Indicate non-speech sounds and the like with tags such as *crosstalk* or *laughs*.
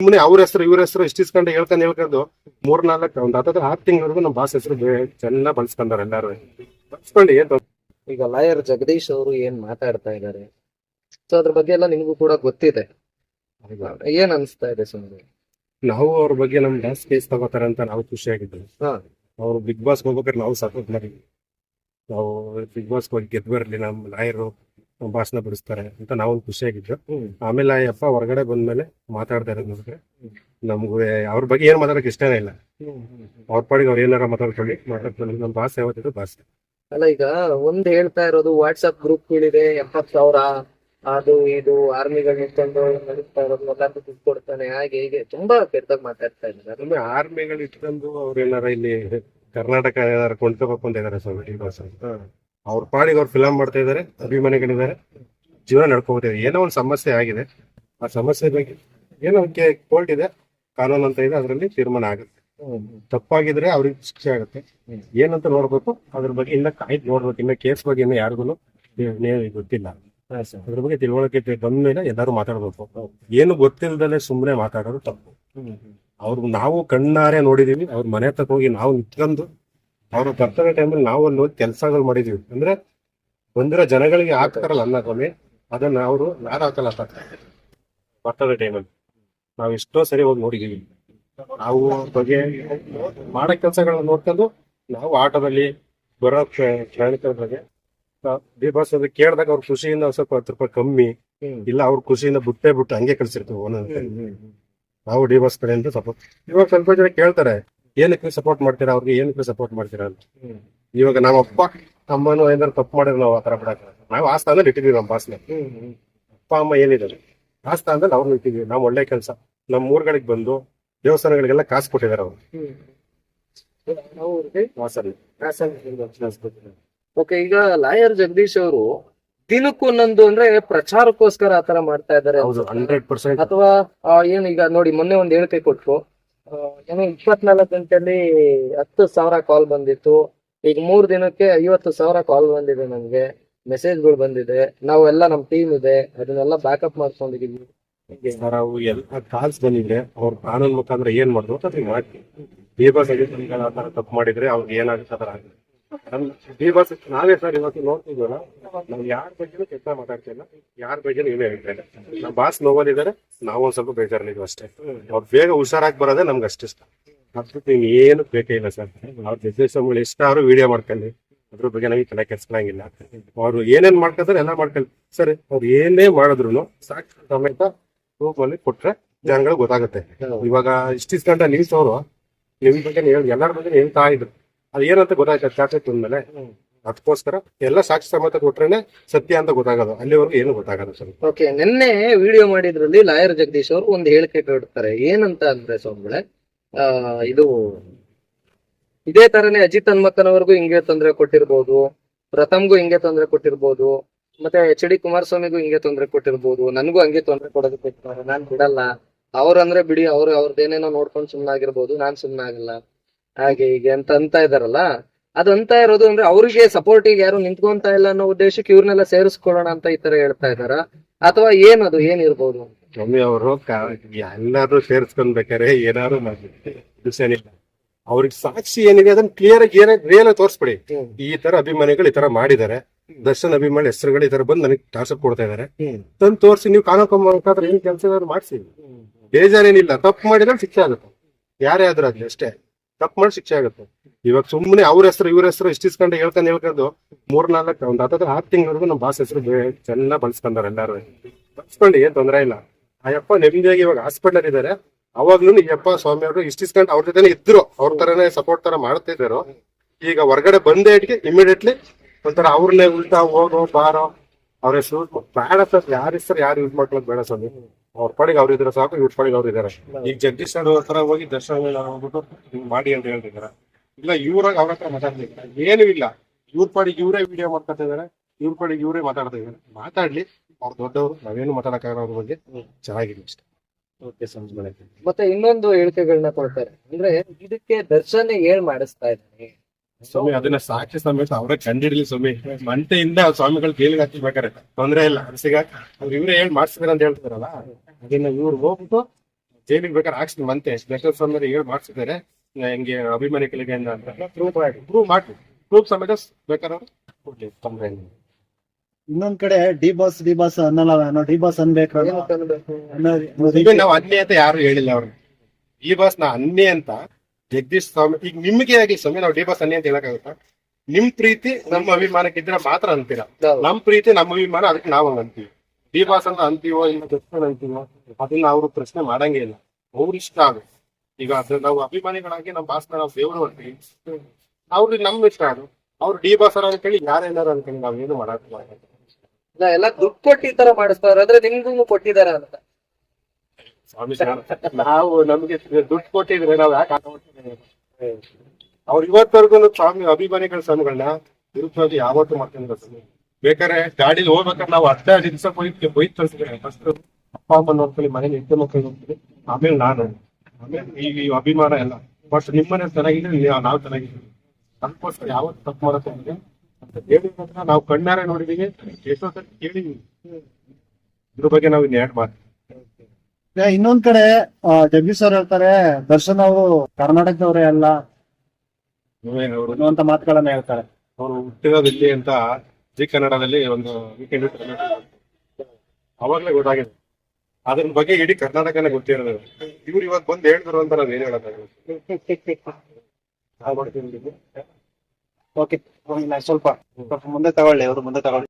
ಸುಮ್ಮನೆ ಅವ್ರ ಹೆಸರು ಇವ್ರ ಹೆಸರು ಇಷ್ಟಿಸ್ಕೊಂಡು ಹೇಳ್ಕೊಂಡು ಹೇಳ್ಕೊಂಡು ಮೂರ್ ನಾಲ್ಕು ಒಂದ್ ಹತ್ತತ್ರ ಆರು ತಿಂಗಳವರೆಗೂ ನಮ್ಮ ಬಾಸ್ ಹೆಸರು ಚೆನ್ನಾಗಿ ಬಳಸ್ಕೊಂಡವ್ರು ಎಲ್ಲಾರು. ಬಳಸ್ಕೊಂಡು ಏನ್ ಈಗ ಲಾಯರ್ ಜಗದೀಶ್ ಅವರು ಏನ್ ಮಾತಾಡ್ತಾ ಇದ್ದಾರೆ ಸೊ ಅದ್ರ ಬಗ್ಗೆ ಎಲ್ಲ ನಿಮಗೂ ಕೂಡ ಗೊತ್ತಿದೆ. ಏನ್ ಅನ್ಸ್ತಾ ಇದೆ ಸುಮ್ಮನೆ ನಾವು ಅವ್ರ ಬಗ್ಗೆ ನಮ್ ಜಾಸ್ತಿ ಕೇಸ್ ತಗೋತಾರೆ ಅಂತ ನಾವು ಖುಷಿಯಾಗಿದ್ವಿ. ಅವ್ರು ಬಿಗ್ ಬಾಸ್ ಹೋಗ್ಬೇಕಾದ್ರೆ ನಾವು ಸಪೋರ್ಟ್ ಮಾಡಿದ್ವಿ ನಾವು ಬಿಗ್ ಬಾಸ್ ಹೋಗಿ ಗೆದ್ದು ಬರ್ಲಿ ನಮ್ ಲಾಯರು ಭಾಷಣ ಬಿಡಿಸ್ತಾರೆ ಅಂತ ನಾವೊಂದು ಖುಷಿಯಾಗಿದ್ದು. ಆಮೇಲೆ ಆ ಅಪ್ಪ ಹೊರಗಡೆ ಬಂದ್ಮೇಲೆ ಮಾತಾಡ್ತಾ ಇರೋದು ನೋಡಿದ್ರೆ ನಮ್ಗೆ ಅವ್ರ ಬಗ್ಗೆ ಏನ್ ಮಾತಾಡಕ್ ಇಷ್ಟನೇ ಇಲ್ಲ. ಅವ್ರ ಪಾಡಿಗೆ ಅವ್ರು ಏನಾರ ಮಾತಾಡ್ಕೊಳ್ಳಿ ಮಾತಾಡ್ಕೊಳ್ಳಿ ನಮ್ಮ ಭಾಷೆ ಯಾವತ್ತಿದ್ರು ಭಾಷೆ. ಅಲ್ಲ ಈಗ ಒಂದ್ ಹೇಳ್ತಾ ಇರೋದು ವಾಟ್ಸ್ಆಪ್ ಗ್ರೂಪ್ಗಳಿದೆ ಎಪ್ಪತ್ ಸಾವಿರ ಅದು ಇದು ಆರ್ಮಿಗಳು ಇಟ್ಕೊಂಡು ನಡೀತಾ ಇರೋದು ಎಲ್ಲಾರ್ಗೂ ದುಡ್ಡು ಕೊಡ್ತಾನೆ ಹಾಗೆ ಹೀಗೆ ತುಂಬಾ ಕೆಟ್ಟದಾಗ ಮಾತಾಡ್ತಾ ಇದ್ದಾರೆ. ಒಮ್ಮೆ ಆರ್ಮಿಗಳು ಇಟ್ಕೊಂಡು ಅವ್ರು ಏನಾರ ಇಲ್ಲಿ ಕರ್ನಾಟಕ ಏನಾರ ಕೊಂಡ್ಕೋಬೇಕು ಅಂತ ಇದಾರೆ ಸ್ವಾಮಿ ಬಾಸ್ ಅವ್ರ ಪಾಡಿಗೆ ಅವ್ರು ಫಿಲಮ್ ಮಾಡ್ತಾ ಇದ್ದಾರೆ ಅಭಿಮಾನಿಗಳಿದ್ದಾರೆ ಜೀವನ ನಡ್ಕೋತಿದೆ ಏನೋ ಒಂದು ಸಮಸ್ಯೆ ಆಗಿದೆ. ಆ ಸಮಸ್ಯೆ ಬಗ್ಗೆ ಏನೋ ಅದಕ್ಕೆ ಕೋರ್ಟ್ ಇದೆ ಕಾನೂನು ಅಂತ ಇದೆ ಅದರಲ್ಲಿ ತೀರ್ಮಾನ ಆಗುತ್ತೆ. ತಪ್ಪಾಗಿದ್ರೆ ಅವ್ರಿಗೆ ಶಿಕ್ಷೆ ಆಗುತ್ತೆ. ಏನಂತ ನೋಡ್ಬೇಕು ಅದ್ರ ಬಗ್ಗೆ ಇನ್ನ ಕಾಯ್ದು ನೋಡ್ಬೇಕು. ಇನ್ನ ಕೇಸ್ ಬಗ್ಗೆ ಇನ್ನ ಯಾರಿಗೂ ಗೊತ್ತಿಲ್ಲ. ಅದ್ರ ಬಗ್ಗೆ ತಿಳುವಳಿಕೆ ಬಂದ್ಮೇಲೆ ಎಲ್ಲರೂ ಮಾತಾಡ್ಬೇಕು. ಏನು ಗೊತ್ತಿಲ್ಲದಲ್ಲ ಸುಮ್ಮನೆ ಮಾತಾಡೋದು ತಪ್ಪು. ಅವ್ರು ನಾವು ಕಣ್ಣಾರೆ ನೋಡಿದೀವಿ ಅವ್ರ ಮನೆ ತಕ್ಕ ಹೋಗಿ ನಾವು ನಿಂತ್ಕೊಂಡು ಅವ್ರ ಟೈಮ್ ಟೈಮಲ್ಲಿ ನಾವು ಅಲ್ಲಿ ಹೋಗಿ ಕೆಲಸಗಳು ಮಾಡಿದೀವಿ. ಅಂದ್ರೆ ಬಂದಿರೋ ಜನಗಳಿಗೆ ಹಾಕ್ತಾರಲ್ಲ ಅನ್ನ ಕೊನೆ ಅದನ್ನ ಅವರು ಯಾರು ಹಾಕಲ್ಲ ಬರ್ತದ ಟೈಮಲ್ಲಿ ನಾವು ಎಷ್ಟೋ ಸರಿ ಹೋಗಿ ನೋಡಿದೀವಿ. ನಾವು ಬಗ್ಗೆ ಮಾಡೋ ಕೆಲಸಗಳನ್ನ ನೋಡ್ಕೊಂಡು ನಾವು ಆಟೋದಲ್ಲಿ ಬರೋ ಪ್ರ- ಪ್ರಯಾಣಿಕರ ಬಗ್ಗೆ ಬಾಸ್ ಅದು ಕೇಳಿದಾಗ ಅವ್ರ ಖುಷಿಯಿಂದ ಸ್ವಲ್ಪ ಹತ್ತು ರೂಪಾಯಿ ಕಮ್ಮಿ ಇಲ್ಲ ಅವ್ರ ಖುಷಿಯಿಂದ ಬುಟ್ಟೆ ಬಿಟ್ಟು ಹಂಗೆ ಕಳ್ಸಿರ್ತೀವಿ ಒಂದೊಂದು ನಾವು ಡಿ ಬಸ್ ಕಡೆಯಿಂದ ಸ್ವಲ್ಪ ಇವಾಗ ಸ್ವಲ್ಪ ಜನ ಕೇಳ್ತಾರೆ ಏನಕ್ಕೆ ಸಪೋರ್ಟ್ ಮಾಡ್ತೀರಾ? ಅವ್ರಿಗೆ ಏನಕ್ಕೆ ಸಪೋರ್ಟ್ ಮಾಡ್ತೀರಾ ಅಂತ. ಇವಾಗ ನಮ್ಮ ಅಪ್ಪ ಅಮ್ಮನು ಏನಾದ್ರು ತಪ್ಪು ಮಾಡಿದ್ರೆ ನಾವು ಆತರ ಬಿಡಕ್ಕೆ ನಾವು ಆ ಸ್ಥಾನದಲ್ಲಿ ಇಟ್ಟಿದೀವಿ ನಮ್ಮ ಬಾಸ್ನ ಅಪ್ಪ ಅಮ್ಮ ಏನಿದ್ದಾರೆ? ಆ ಸ್ಥಾನದಲ್ಲಿ ಅವ್ರನ್ನ ಇಟ್ಟಿದ್ವಿ ನಾವು ಒಳ್ಳೆ ಕೆಲಸ. ನಮ್ಮ ಊರ್ಗಳಿಗೆ ಬಂದು ದೇವಸ್ಥಾನಗಳಿಗೆಲ್ಲ ಕಾಸು ಕೊಟ್ಟಿದ್ದಾರೆ ಅವರು. ಓಕೆ ಈಗ ಲಾಯರ್ ಜಗದೀಶ್ ಅವರು ದಿನಕ್ಕೂ ಒಂದೊಂದು ಅಂದ್ರೆ ಪ್ರಚಾರಕ್ಕೋಸ್ಕರ ಆತರ ಮಾಡ್ತಾ ಇದ್ದಾರೆ ಹೌದು ಹಂಡ್ರೆಡ್ ಪರ್ಸೆಂಟ್ ಅಥವಾ ಆ, ಏನ್ ಈಗ ನೋಡಿ ಮೊನ್ನೆ ಒಂದ್ ಹೇಳಿಕೆ ಕೊಟ್ರು. ಏನೋ ಇಪ್ಪತ್ನಾಲ್ಕು ಗಂಟೆಯಲ್ಲಿ ಹತ್ತು ಸಾವಿರ ಕಾಲ್ ಬಂದಿತ್ತು. ಈಗ ಮೂರ್ ದಿನಕ್ಕೆ ಐವತ್ತು ಸಾವಿರ ಕಾಲ್ ಬಂದಿದೆ ನಮ್ಗೆ ಮೆಸೇಜ್ಗಳು ಬಂದಿದೆ. ನಾವೆಲ್ಲ ನಮ್ ಟೀಮ್ ಇದೆ. ಅದನ್ನೆಲ್ಲ ಬ್ಯಾಕಪ್ ಮಾಡ್ಕೊಂಡಿದೀವಿ ಹೀಗೆ. ನಾವು ಎಲ್ಲ ಕಾಲ್ಸ್ ಬಂದಿದ್ರೆ ಅವ್ರ ಕಾನೂನು ಮುಖಾಂತರ ಏನ್ ಅದನ್ನ ಮಾಡ್ತೀವಿ ತಪ್ಪು ಮಾಡಿದ್ರೆ ಅವ್ರಿಗೆ ಏನಾಗುತ್ತೆ ಅದರ ಆಗುತ್ತೆ ಬಾಸ್ ನಾವೇ ಸರ್ ಇವತ್ತು ನೋಡ್ತಿದ್ವಲ್ಲ, ನಾವು ಯಾರ ಬಗ್ಗೆನೂ ಕೆಟ್ಟ ಮಾತಾಡ್ತಿಲ್ಲ, ಯಾರ ಬಗ್ಗೆನೂ ಇವೇ ಹೇಳ್ತಾ ಇಲ್ಲ. ನಮ್ಮ ಬಾಸ್ ನೋವಲ್ಲಿದ್ದಾರೆ ನಾವು ಒಂದ್ ಸ್ವಲ್ಪ ಬೇಜಾರಲ್ಲಿದ್ವಿ ಅಷ್ಟೇ. ಅವ್ರು ಬೇಗ ಹುಷಾರಾಗಿ ಬರೋದೇ ನಮ್ಗೆ ಅಷ್ಟಿಷ್ಟ ಅದ್ಬಿಟ್ಟು ಏನು ಬೇಕೇ ಇಲ್ಲ ಸರ್ ಅವ್ರ ನಿರ್ದೇಶನಗಳು ಎಷ್ಟಾದ್ರು ವಿಡಿಯೋ ಮಾಡ್ಕೊಂಡು ಅದ್ರ ಬಗ್ಗೆ ನಮಗೆ ತಲೆ ಕೆಲ್ಸಲಾಗಿಲ್ಲ ಅವ್ರು ಏನೇನ್ ಮಾಡ್ಕೊತಾರೆ ಎಲ್ಲ ಮಾಡ್ಕೊಳ್ಳಿ. ಸರಿ ಅವ್ರು ಏನೇ ಮಾಡಿದ್ರು ಸಾಕ್ಷಿ ಸಮೇತ ರೂಪಲ್ಲಿ ಕೊಟ್ರೆ ಜನಗಳು ಗೊತ್ತಾಗುತ್ತೆ. ಇವಾಗ ಇಷ್ಟಿಸ್ಕೊಂಡ ನ್ಯೂಸ್ ಅವರು ನಿಮ್ ಬಗ್ಗೆ ಎಲ್ಲರ ಬಗ್ಗೆ ಹೇಳ್ತಾ ಇದ್ರು. ಅದು ಏನಂತ ಗೊತ್ತಾಯ್ತು ಚಾಕ್ಲೇಟ್ ಮೇಲೆ ಅದಕ್ಕೋಸ್ಕರ ಎಲ್ಲ ಸಾಕ್ಷಿ ಸಮೇತ ಕೊಟ್ರೇನೆ ಸತ್ಯ ಅಂತ ಗೊತ್ತಾಗೋದು. ಅಲ್ಲಿವರೆಗೂ ಏನು ಗೊತ್ತಾಗಲ್ಲ ಸರ್? ಓಕೆ ನಿನ್ನೆ ವಿಡಿಯೋ ಮಾಡಿದ್ರಲ್ಲಿ ಲಾಯರ್ ಜಗದೀಶ್ ಅವರು ಒಂದು ಹೇಳಿಕೆ ಕೊಡ್ತಾರೆ. ಏನಂತ ಅಂದ್ರೆ ಸ್ವಾಮಿಗಳೇ ಆ ಇದು ಇದೇ ತರನೇ ಅಜಿತ್ ಹನ್ಮಕ್ಕನವರೆಗೂ ಹಿಂಗೆ ತೊಂದರೆ ಕೊಟ್ಟಿರ್ಬೋದು ಪ್ರಥಮ್ಗೂ ಹಿಂಗೆ ತೊಂದರೆ ಕೊಟ್ಟಿರ್ಬೋದು ಮತ್ತೆ ಎಚ್ ಡಿ ಕುಮಾರಸ್ವಾಮಿಗೂ ಹಿಂಗೆ ತೊಂದರೆ ಕೊಟ್ಟಿರ್ಬೋದು ನನಗೂ ಹಂಗೆ ತೊಂದರೆ ಕೊಡೋದಕ್ಕೆ ನಾನು ನಾನ್ ಬಿಡಲ್ಲ. ಅವ್ರಂದ್ರೆ ಬಿಡಿ ಅವ್ರು ಅವ್ರದ್ದೇನೇನೋ ನೋಡ್ಕೊಂಡು ಸುಮ್ನಾಗಿರ್ಬೋದು ನಾನ್ ಸುಮ್ನಾಗಲ್ಲ. ಹಾಗೆ ಹೀಗೆ ಅಂತ ಅಂತ ಇದಾರಲ್ಲ? ಅದಂತ ಇರೋದು ಅಂದ್ರೆ ಅವ್ರಿಗೆ ಸಪೋರ್ಟಿಗೆ ಯಾರು ನಿಂತ್ಕೊಂತ ಇಲ್ಲ ಅನ್ನೋ ಉದ್ದೇಶಕ್ಕೆ ಇವ್ರನ್ನೆಲ್ಲ ಸೇರಿಸ್ಕೊಳ್ಳೋಣ ಅಂತ ಈ ತರ ಹೇಳ್ತಾ ಇದಾರ ಅಥವಾ ಏನದು ಏನಿರ್ಬೋದು ಸ್ವಾಮಿ ಅವರು ಎಲ್ಲಾರು ಸೇರಿಸ್ಕೊಂಡ್ಬೇಕಾರೆ ಏನಾರು ಮಾಡ್ಲಿ. ಏನಿಲ್ಲ ಅವ್ರಿಗೆ ಸಾಕ್ಷಿ ಏನಿದೆ ಅದನ್ನ ಕ್ಲಿಯರ್ ಆಗಿ ಏನೇ ರಿಯಲ್ ಆಗಿ ತೋರಿಸ್ಬಿಡಿ. ಈ ತರ ಅಭಿಮಾನಿಗಳು ಈ ತರ ಮಾಡಿದ್ದಾರೆ. ದರ್ಶನ್ ಅಭಿಮಾನಿ ಹೆಸರುಗಳು ಈ ತರ ಬಂದು ನನಗೆ ಟಾರ್ಚರ್ ಕೊಡ್ತಾ ಇದಾರೆ. ತಂದು ತೋರಿಸಿ ನೀವು ಕಾನೂನು ಮುಖಾಂತರ ಏನ್ ಕೆಲಸ ಮಾಡಿಸಿ. ಬೇಜಾರೇನಿಲ್ಲ. ತಪ್ಪು ಮಾಡಿದ್ರೆ ಶಿಕ್ಷೆ ಆಗುತ್ತೆ. ಯಾರೇ ಆದ್ರೂ ಅಷ್ಟೇ. ತಪ್ಪು ಮಾಡಿ ಶಿಕ್ಷೆ ಆಗುತ್ತೆ. ಇವಾಗ ಸುಮ್ಮನೆ ಅವ್ರ ಹೆಸರು, ಇವ್ರ ಹೆಸರು ಇಷ್ಟಿಸ್ಕೊಂಡು ಹೇಳ್ಕೊಂಡು ಹೇಳ್ಕೊಂಡು ಮೂರ್ ನಾಲ್ಕು ಒಂದ್ ಹತ್ತತ್ರ ಆರು ತಿಂಗಳವರೆಗೂ ನಮ್ಮ ಬಾಸ್ ಹೆಸರು ಚೆನ್ನಾಗಿ ಬಳಸ್ಕೊಂಡಾರೆ ಎಲ್ಲಾರು. ಬಳಸ್ಕೊಂಡು ಏನ್ ತೊಂದರೆ ಇಲ್ಲ. ಆ ಯಪ್ಪ ನೆಮ್ಮದಿಯಾಗಿ ಇವಾಗ ಹಾಸ್ಪಿಟಲ್ ಇದಾರೆ. ಅವಾಗ್ಲೂ ಈ ಯಪ್ಪ ಸ್ವಾಮಿ ಅವರು ಇಷ್ಟಿಸ್ಕೊಂಡು ಅವ್ರ ಜೊತೆ ಇದ್ರು. ಅವ್ರ ತರನೇ ಸಪೋರ್ಟ್ ತರ ಮಾಡ್ತಿದ್ರು ಈಗ ಹೊರಗಡೆ ಬಂದೇ ಇಟ್ಗೆ ಇಮಿಡಿಯೇಟ್ಲಿ ಒಂಥರ ಅವ್ರನ್ನೇ ಉಲ್ಟಾ ಹೋಗೋ, ಬಾರೋ. ಅವ್ರ ಹೆಸರು ಬೇಡ ಸರ್, ಯಾರ ಹೆಸರು ಯಾರು ಯೂಸ್ ಮಾಡ್ಕೊಳಕ್ ಬೇಡ ಸ್ವಾಮಿ. ಅವ್ರ ಪಾಡಿಗೆ ಅವ್ರು ಇದ್ರೆ ಸಾಕು ಇವ್ರ ಪಾಡಿಗೆ ಅವ್ರು ಇದಾರೆ. ಈಗ ಜಗದೀಶ್ ಅವ್ರ ಹತ್ರ ಹೋಗಿ ದರ್ಶನ ಹೋಗ್ಬಿಟ್ಟು ಹಿಂಗ್ ಮಾಡಿ ಅಂತ ಹೇಳ್ತಿದಾರೆ. ಇಲ್ಲ ಇವ್ರಾಗ ಅವ್ರ ಹತ್ರ ಮಾತಾಡ್ತಿದ್ದಾರೆ ಏನು ಇಲ್ಲ. ಇವ್ರ ಪಾಡಿಗೆ ಇವರೇ ವಿಡಿಯೋ ಮಾಡ್ಕೊತಾ ಇದಾರೆ ಇವ್ರ ಪಾಡಿಗೆ ಇವರೇ ಮಾತಾಡ್ತಾ ಇದಾರೆ. ಮಾತಾಡ್ಲಿ. ಅವ್ರ ದೊಡ್ಡವರು ನಾವೇನು ಮಾತಾಡಕ್ಕಾಗಲ್ಲ ಅವ್ರ ಬಗ್ಗೆ. ಚೆನ್ನಾಗಿದೆ ಅಷ್ಟೇ. ಓಕೆ ಸಂಜೆ ಮತ್ತೆ ಇನ್ನೊಂದು ಹೇಳಿಕೆಗಳನ್ನ ಕೊಡ್ತಾರೆ. ಅಂದ್ರೆ ಇದಕ್ಕೆ ದರ್ಶನ್ ಏನ್ ಮಾಡಿಸ್ತಾ ಇದ್ದಾನೆ? ಸ್ವಾಮಿ ಅದನ್ನ ಸಾಕ್ಷಿ ಸಮೇತ ಅವರೇ ಕಂಡಿಡ್ಲಿ ಸ್ವಾಮಿ. ಮಂಟೆಯಿಂದ ಸ್ವಾಮಿಗಳು ಜೈಲಿಗೆ ಹಾಕಿರ್ಬೇಕಾರೆ ತೊಂದ್ರೆ ಇಲ್ಲ ಅನ್ಸಿಗ ಅವ್ರು ಇವ್ರೆ ಹೇಳಿ ಮಾಡ್ಸಿದ್ರೆ ಅಂತ ಹೇಳ್ತಾರಲ್ಲ ಅದನ್ನ ಇವ್ರು ಹೋಗ್ಬಿಟ್ಟು ಜೈಲಿಗೆ ಬೇಕಾದ್ರೆ ಹಾಕ್ಸ್ತೀನಿ ಮಂತೆ. ಸ್ಪೆಷಲ್ ಸ್ವಾಮಿ ಹೇಳಿ ಮಾಡ್ಸಿದ್ದಾರೆ. ಹಿಂಗೆ ಅಭಿಮಾನಿಗಳಿಗೆ ಅಂತ ಪ್ರೂವ್ ಮಾಡಿ ಪ್ರೂವ್ ಮಾಡಿ ಪ್ರೂಫ್ ಸಮೇತ ಬೇಕಾದ್ರೆ ಅವ್ರು ಕೊಡ್ಲಿ ತೊಂದ್ರೆ ಇಲ್ಲ. ಇನ್ನೊಂದ್ ಕಡೆ ಡಿ ಬಾಸ್ ಡಿ ಬಾಸ್ ಅನ್ನಲ್ಲ ನಾನು ಡಿ ಬಾಸ್ ಅನ್ಬೇಕು ನಾವು ಅನ್ನಿ ಅಂತ ಯಾರು ಹೇಳಿಲ್ಲ ಅವ್ರು. ಡಿ ಬಾಸ್ ನಾ ಅನ್ಯ ಅಂತ ಜಗದೀಶ್ ಸ್ವಾಮಿ ಈಗ ನಿಮ್ಗೆ ಆಗಿ ಸ್ವಾಮಿ ನಾವು ಡಿ ಬಸ್ ಅನ್ನಿ ಅಂತ ಹೇಳಕ್ಕಾಗುತ್ತಾ ನಿಮ್ ಪ್ರೀತಿ ನಮ್ಮ ಅಭಿಮಾನಕ್ಕಿದ್ರೆ ಮಾತ್ರ ಅಂತೀರಾ? ನಮ್ ಪ್ರೀತಿ ನಮ್ಮ ಅಭಿಮಾನ ಅದಕ್ಕೆ ನಾವು ಅಂತೀವಿ. ಡಿ ಬಾಸ್ ಅಂತ ಅಂತೀವೋ ಇಲ್ಲ ದರ್ಶನ್ ಅಂತೀವೋ ಅದನ್ನ ಅವರು ಪ್ರಶ್ನೆ ಮಾಡಂಗೇ ಇಲ್ಲ. ಅವ್ರ ಇಷ್ಟ ಅದು. ಈಗ ಅದ್ರ ನಾವು ಅಭಿಮಾನಿಗಳಾಗಿ ನಮ್ಮ ಬಾಸ್ನ ನಾವು ದೇವರು ಅಂತೀವಿ. ಅವ್ರಿಗೆ ನಮ್ ಇಷ್ಟ ಅದು. ಅವ್ರು ಡಿ ಬಾಸ್ ಅವ್ರು ಅಂತೇಳಿ ಯಾರೇನಾರು ಅಂತೇಳಿ ಏನು ಮಾಡಕ್. ಇಲ್ಲ ಎಲ್ಲ ದುಡ್ಡು ಕೊಟ್ಟು ಈ ತರ ಮಾಡಿಸ್ತಾರ. ಅಂದ್ರೆ ನಿಮ್ಗೂ ಕೊಟ್ಟಿದಾರ ಅಂತ. ನಾವು ನಮ್ಗೆ ದುಡ್ಡು ಕೊಟ್ಟಿದ್ರೆ ನಾವು ಯಾಕೆ? ಅವ್ರು ಇವತ್ತವರೆಗೂ ಸ್ವಾಮಿ ಅಭಿಮಾನಿಗಳ ಸ್ವಾಮಿಗಳನ್ನ ವಿರುದ್ಧವಾಗಿ ಯಾವತ್ತು ಮಾಡ್ತೀನಿ ಸ್ವಾಮಿ ಬೇಕಾದ್ರೆ ಗಾಡಿಲಿ ಹೋಗ್ಬೇಕಾದ್ರೆ ನಾವು ಅಷ್ಟೇ ದಿವಸ ಹೋಗಿ ಹೋಗಿ ಕಳ್ಸಿದ್ರೆ ಫಸ್ಟ್ ಅಪ್ಪ ಅಮ್ಮ ನೋಡ್ಕೊಳ್ಳಿ ಮನೇಲಿ ಇದ್ದ ಮಕ್ಕಳು ಹೋಗ್ತೀನಿ ಆಮೇಲೆ ನಾನು. ಆಮೇಲೆ ಈ ಅಭಿಮಾನ ಎಲ್ಲ. ಬಟ್ ನಿಮ್ಮನೆ ಚೆನ್ನಾಗಿದ್ರೆ ನಾವ್ ಚೆನ್ನಾಗಿದ್ದೀವಿ. ಅದಕ್ಕೋಸ್ಕರ ಯಾವತ್ತು ತಪ್ಪು ಅಂತ ಹೇಳಿದ್ರೆ ನಾವು ಕಣ್ಣಾರೆ ನೋಡಿದೀವಿ. ಎಷ್ಟೋ ಕೇಳಿದೀವಿ. ಇದ್ರ ಬಗ್ಗೆ ನಾವು ಇನ್ನು ಎರಡು ಮಾತು. ಇನ್ನೊಂದ್ ಕಡೆ ಆ, ಜಗದೀಶ್ ಅವ್ರು ಹೇಳ್ತಾರೆ ದರ್ಶನ್ ಅವರು ಕರ್ನಾಟಕದವರೇ ಅಲ್ಲ. ಅಂತ ಅನ್ನುವಂತ ಮಾತುಗಳನ್ನ ಹೇಳ್ತಾರೆ. ಅವರು ಹುಟ್ಟಿರೋದಿಲ್ಲಿ ಅಂತ ಜಿ ಕನ್ನಡದಲ್ಲಿ ಒಂದು ವೀಕೆಂಡ್ ಅವಾಗ್ಲೇ ಗೊತ್ತಾಗಿದೆ. ಅದ್ರ ಬಗ್ಗೆ ಇಡೀ ಕರ್ನಾಟಕನೇ ಗೊತ್ತಿರೋದು. ಇವ್ರು ಇವಾಗ ಬಂದು ಹೇಳಿದ್ರು ಅಂತ ನಾವ್ ಏನ್ *laughs* ಮಾಡ್ತೀವಿ ಓಕೆ ಸ್ವಲ್ಪ ಸ್ವಲ್ಪ ಮುಂದೆ ತಗೊಳ್ಳಿ ಅವ್ರು ಮುಂದೆ ತಗೊಳ್ಳಿ.